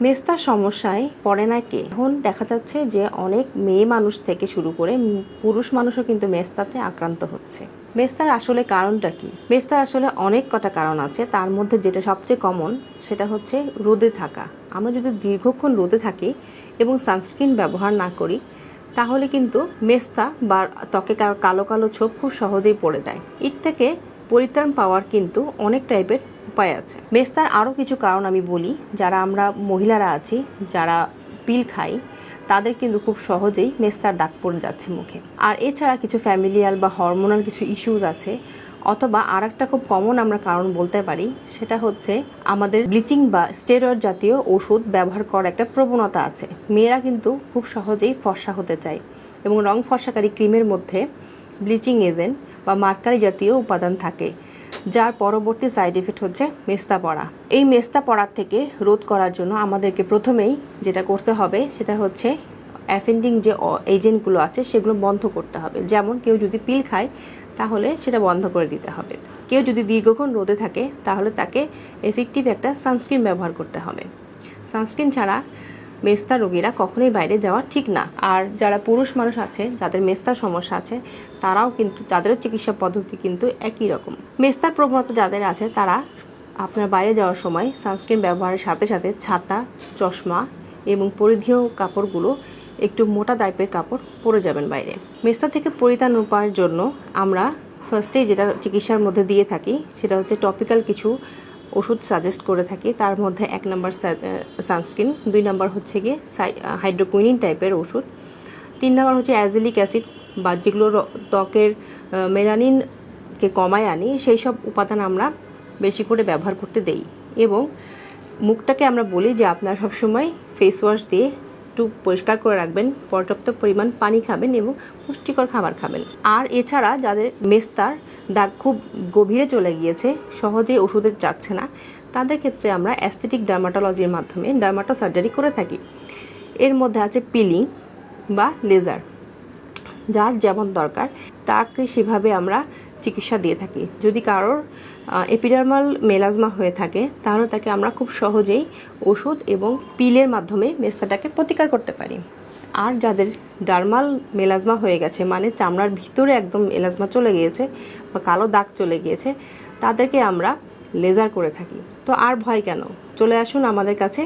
মেস্তার সমস্যায় পড়ে না কে? এখন দেখা যাচ্ছে যে অনেক মেয়ে মানুষ থেকে শুরু করে পুরুষ মানুষও কিন্তু মেস্তাতে আক্রান্ত হচ্ছে। মেস্তার আসলে কারণটা কি? মেস্তার আসলে অনেক কটা কারণ আছে। তার মধ্যে যেটা সবচেয়ে কমন সেটা হচ্ছে রোদে থাকা। আমরা যদি দীর্ঘক্ষণ রোদে থাকি এবং সানস্ক্রিন ব্যবহার না করি, তাহলে কিন্তু মেস্তা বা ত্বকে কালো কালো ছোপ খুব সহজেই পড়ে যায়। এর থেকে পরিত্রাণ পাওয়ার কিন্তু অনেক টাইপের উপায় আছে। মেস্তার আরও কিছু কারণ আমি বলি, যারা আমরা মহিলারা আছি, যারা পিল খাই, তাদের কিন্তু খুব সহজেই মেস্তার দাগ পড়ে যাচ্ছে মুখে। আর এছাড়া কিছু ফ্যামিলিয়াল বা হরমোনাল কিছু ইস্যুস আছে, অথবা আর একটা খুব কমন আমরা কারণ বলতে পারি, সেটা হচ্ছে আমাদের ব্লিচিং বা স্টেরয়েড জাতীয় ওষুধ ব্যবহার করার একটা প্রবণতা আছে। মেয়েরা কিন্তু খুব সহজেই ফর্সা হতে চায় এবং রং ফর্সাকারী ক্রিমের মধ্যে ব্লিচিং এজেন্ট বা মার্কারি জাতীয় উপাদান থাকে। যার পরবর্তী সাইড এফেক্ট হচ্ছে মেস্তা পড়া। এই মেস্তা পড়ার থেকে রোধ করার জন্য আমাদেরকে প্রথমেই যেটা করতে হবে, সেটা হচ্ছে অ্যাফেন্ডিং যে এজেন্টগুলো আছে, সেগুলো বন্ধ করতে হবে। যেমন কেউ যদি পিল খায়, তাহলে সেটা বন্ধ করে দিতে হবে। কেউ যদি দীর্ঘক্ষণ রোদে থাকে, তাহলে তাকে এফেক্টিভ একটা সানস্ক্রিন ব্যবহার করতে হবে। সানস্ক্রিন ছাড়া মেস্তা রোগীরা কখনোই বাইরে যাওয়া ঠিক না। আর যারা পুরুষ মানুষ আছে, যাদের মেস্তার সমস্যা আছে, তারাও কিন্তু, তাদেরও চিকিৎসা পদ্ধতি কিন্তু একই রকম। মেস্তার প্রবণতা যাদের আছে, তারা আপনার বাইরে যাওয়ার সময় সানস্ক্রিন ব্যবহারের সাথে সাথে ছাতা, চশমা এবং পরিধেয় কাপড়গুলো একটু মোটা টাইপের কাপড় পরে যাবেন বাইরে। মেস্তা থেকে পরিত্রাণ পাওয়ার জন্য আমরা ফার্স্টেই যেটা চিকিৎসার মধ্যে দিয়ে থাকি, সেটা হচ্ছে টপিক্যাল কিছু ওষুধ সাজেস্ট করে থাকি। তার মধ্যে এক নম্বর সানস্ক্রিন দুই নম্বর হচ্ছে গিয়ে হাইড্রোকুইনিন টাইপের ওষুধ। তিন নম্বর হচ্ছে অ্যাজিলিক অ্যাসিড বা যেগুলো ত্বকের মেলানিনকে কমায় আনি, সেই সব উপাদান আমরা বেশি করে ব্যবহার করতে দেই। এবং মুখটাকে আমরা বলি যে আপনার সবসময় ফেস ওয়াশ দিয়ে একটু পরিষ্কার করে রাখবেন, পর্যাপ্ত পরিমাণ পানি খাবেন এবং পুষ্টিকর খাবার খাবেন। আর এছাড়া যাদের মেস্তার দাগ খুব গভীরে চলে গিয়েছে সহজেই ওষুধে যাচ্ছে না, তাদের ক্ষেত্রে আমরা অ্যাস্থেটিক ডার্মাটোলজির মাধ্যমে ডার্মাটো সার্জারি করে থাকি। এর মধ্যে আছে পিলিং বা লেজার যার যেমন দরকার, তাকে সেভাবে আমরা চিকিৎসা দিয়ে থাকি। যদি কারোর এপিডার্মাল মেলাজমা হয়ে থাকে, তাহলে তাকে আমরা খুব সহজেই ওষুধ এবং পিলের মাধ্যমে মেস্তাটাকে প্রতিকার করতে পারি। আর যাদের ডার্মাল মেলাজমা হয়ে গেছে মানে চামড়ার ভিতরে একদম মেলাজমা চলে গিয়েছে বা কালো দাগ চলে গিয়েছে, তাদেরকে আমরা লেজার করে থাকি। তো আর ভয় কেন? চলে আসুন আমাদের কাছে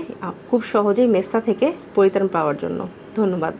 খুব সহজেই মেস্তা থেকে পরিত্রাণ পাওয়ার জন্য। ধন্যবাদ।